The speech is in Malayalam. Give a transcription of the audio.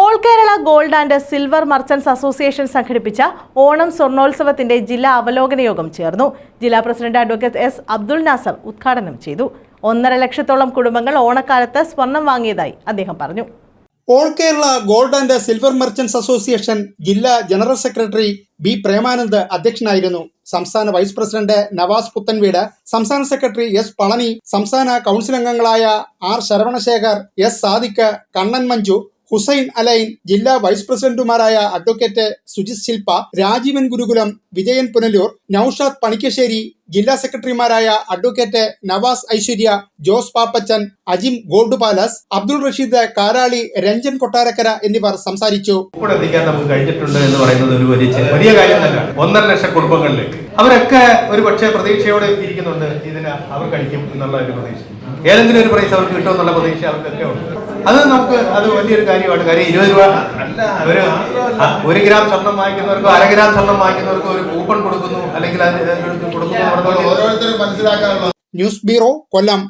All Kerala gold and silver merchants association സംഘടിപ്പിച്ച ഓണം സ്വർണോത്സവത്തിന്റെ ജില്ലാ അവലോകന യോഗം ചേർന്നു. ജില്ലാ president advocate S Abdul Nasar ഉദ്ഘാടനം ചെയ്തു. ഒന്നര ലക്ഷത്തോളം കുടുംബങ്ങൾ ഓണക്കാലത്ത് സ്വർണം വാങ്ങിയതായി അദ്ദേഹം പറഞ്ഞു. All Kerala gold and silver merchants association ജില്ലാ ജനറൽ സെക്രട്ടറി ബി പ്രേമാനന്ദ് അധ്യക്ഷനായിരുന്നു. സംസ്ഥാന വൈസ് പ്രസിഡന്റ് നവാസ് പുത്തൻവീട് സംസ്ഥാന സെക്രട്ടറി എസ് പളനി സംസ്ഥാന കൗൺസിൽ അംഗങ്ങളായ ആർ ശരവണശേഖർ എസ് സാദിഖ് കണ്ണൻ മഞ്ജു ഹുസൈൻ അലൈൻ ജില്ലാ വൈസ് പ്രസിഡന്റുമാരായ അഡ്വക്കേറ്റ് സുജിത് ശില്പ രാജീവൻ ഗുരുകുലം വിജയൻ പുനലൂർ നൌഷാദ് പണിക്കശ്ശേരി ജില്ലാ സെക്രട്ടറിമാരായ advocate Navas Aishwarya Jose Pappachan Ajim gold palace Abdul Rasheed Karali Ranjan Kottarakkara എന്നിവർ സംസാരിച്ചു. എന്ന് പറയുന്നത് ഒരു വലിയ വലിയ ഒന്നര ലക്ഷം കുടുംബങ്ങളിലേക്ക്. അവരൊക്കെ ഒരു പക്ഷേ പ്രതീക്ഷയോടെ ഇരിക്കുന്നുണ്ട് ഇതിന് അവർ കഴിക്കും എന്നുള്ള ഒരു പ്രതീക്ഷ. ഏതെങ്കിലും ഒരു പ്രൈസ് അവർക്ക് കിട്ടുമെന്നുള്ള പ്രതീക്ഷ അവർക്കൊക്കെ ഉണ്ട്. അത് നമുക്ക് അത് വലിയൊരു കാര്യമാണ്. കാര്യം ഇരുപത് രൂപ ഒരു ആ, ഒരു ഗ്രാം സ്വർണം വാങ്ങിക്കുന്നവർക്കോ അര ഗ്രാം സ്വർണം വാങ്ങിക്കുന്നവർക്കോ ഒരു കൂപ്പൺ കൊടുക്കുന്നു അല്ലെങ്കിൽ അത് കൊടുക്കുന്നു ഓരോരുത്തരും മനസ്സിലാക്കാനുള്ള ന്യൂസ് ബ്യൂറോ കൊല്ലം.